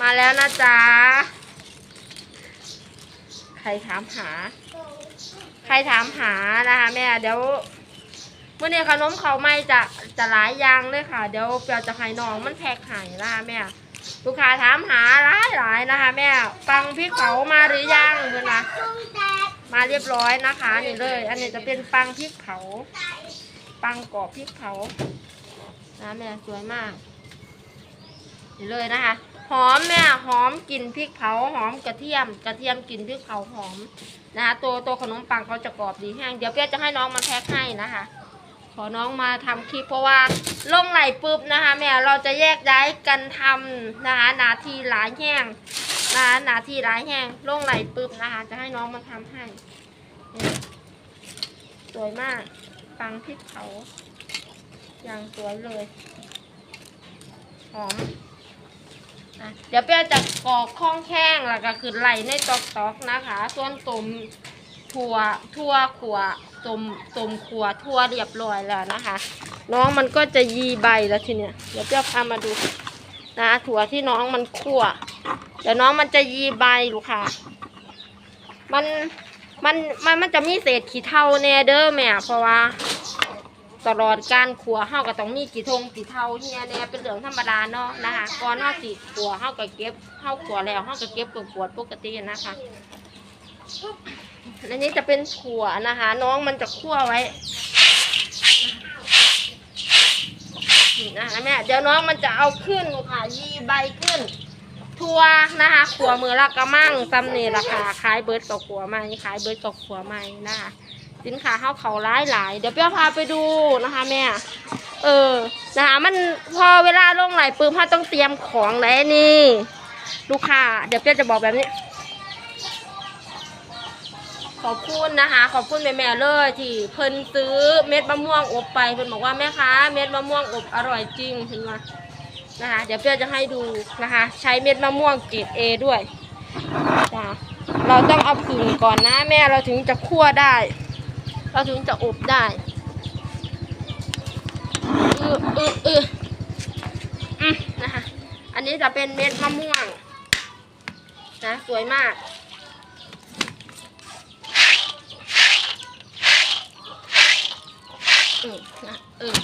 มาแล้วนะจ๊ะ ใครถามหา ใครถามหานะคะแม่เดี๋ยวเมื่อนี้ขนมเขาไม่จะจะหลายอย่างเลยค่ะ เดี๋ยวเปียวจะให้น้องมันแพ็คให้นะคะแม่ลูกค้าถามหาหลายหลายนะคะ แม่ปังพริกเผามาหรือยังเพื่อนนะมาเรียบร้อยนะคะนี่เลย อันนี้จะเป็นปังพริกเผา ปังกรอบพริกเผานะแม่สวยมากนี่เลยนะคะ หอมแม่หอมกลิ่นพริกเผาหอมกระเทียม กระเทียมกลิ่นพริกเผาหอมนะคะตัวตัวขนมปังเขาจะกรอบดีแห้งเดี๋ยวเปียจะให้น้องมาแพ็คให้นะคะ ขอน้องมาทำคลิปเพราะว่าลงไหลปุ๊บนะคะแม่เราจะแยกย้ายกันทำนะคะนาทีหลายแห้งนะคะนาทีหลายแห้งลงไหลปุ๊บนะคะจะให้น้องมาทำให้สวยมากปังพริกเผาอย่างสวยเลยหอม อะเดี๋ยวเปียจะกรอกข้องแข้งแล้วก็คือไหลในตอกตอกๆนะคะ ส่วนตุ่มถั่วทั่วขัวตุ่มตุ่มขัวทั่วเรียบร้อยแล้วนะคะ น้องมันก็จะยีใบแล้วทีเนี้ยเดี๋ยวเปียพามาดูนะถั่วที่น้องมันคั่วเดี๋ยวน้องมันจะยีใบลูกค่ะ มันมันมันมันจะมีเศษขี้เท่าแน่เด้อแม่เพราะว่า ตลอดการขัวเฮาก็ต้องมีกี่ทงกี่เท่าเฮียแน่เป็นเรื่องธรรมดาเนาะนะคะก่อนเฮาสิขัวเฮาก็เก็บเฮาขัวแล้วเฮาก็เก็บกับปวดปกตินะคะอันนี้จะเป็นถั่วนะคะ น้องมันจะคั่วไว้นะคะแม่เดี๋ยวน้องมันจะเอาขึ้นค่ะยีใบขึ้น ทัวนะคะขัวมือละกระมังตำเนราคาขายเบิร์ดกับขัวใหม่ขายเบิร์ดกับขัวใหม่นะคะ สินค้าเขาเขาร้ายหลาย เดี๋ยวเปี้ยวพาไปดูนะคะแม่ เออ นะคะมันพอเวลาลงไหลปื้มเขาต้องเตรียมของแล้วนี่ ลูกค้า เดี๋ยวเปี้ยวจะบอกแบบนี้ ขอบคุณนะคะ ขอบคุณแม่แม่ๆเลยที่เพิ่นซื้อเม็ดมะม่วงอบไป เพิ่นบอกว่าแม่ค้าเม็ดมะม่วงอบอร่อยจริงเห็นไหมนะคะ เดี๋ยวเปี้ยวจะให้ดูนะคะ ใช้เม็ดมะม่วงเกรดเอด้วยจ้ะเราต้องเอาผึ่งก่อนนะแม่เราถึงจะคั่วได้ เราถึงจะอบได้เออเออเอออืมนะคะอันนี้จะเป็นเม็ดมะม่วงนะสวยมากเออนะเออ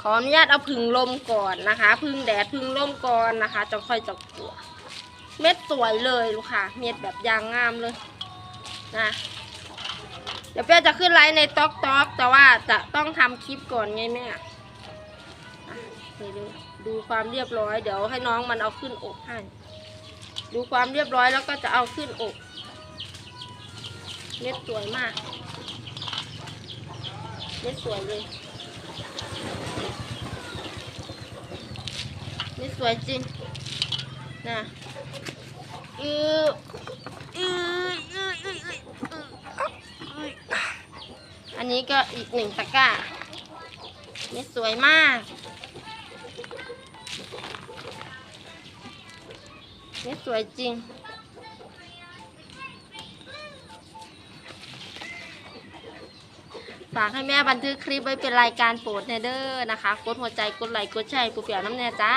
ขออนุญาตเอาพึ่งลมก่อนนะคะ พึ่งแดดพึ่งลมก่อนนะคะจะค่อยจะกัว เม็ดสวยเลยลูกค่ะ เม็ดแบบยางงามเลยนะ เดี๋ยวเป้จะขึ้นไลฟ์ในต๊อกต๊อกแต่ว่าจะต้องทำคลิปก่อนไงแม่ดูความเรียบร้อย เดี๋ยวให้น้องมันเอาขึ้นอกให้ดูความเรียบร้อยแล้วก็จะเอาขึ้นอกเม็ดสวยมากเม็ดสวยเลยเม็ดสวยจริงนะอืออืออืออืออืออืออืออั นี้ก็อีกหนึ่งตะกร้าเม็ดสวยมากเม็ดสวยจริง ฝากให้แม่บันทึกคลิปไว้เป็นรายการโปรดแนเดอร์นะคะ กดหัวใจ กดไลค์ กดแชร์ปูเปียวน้ำแน่จ้า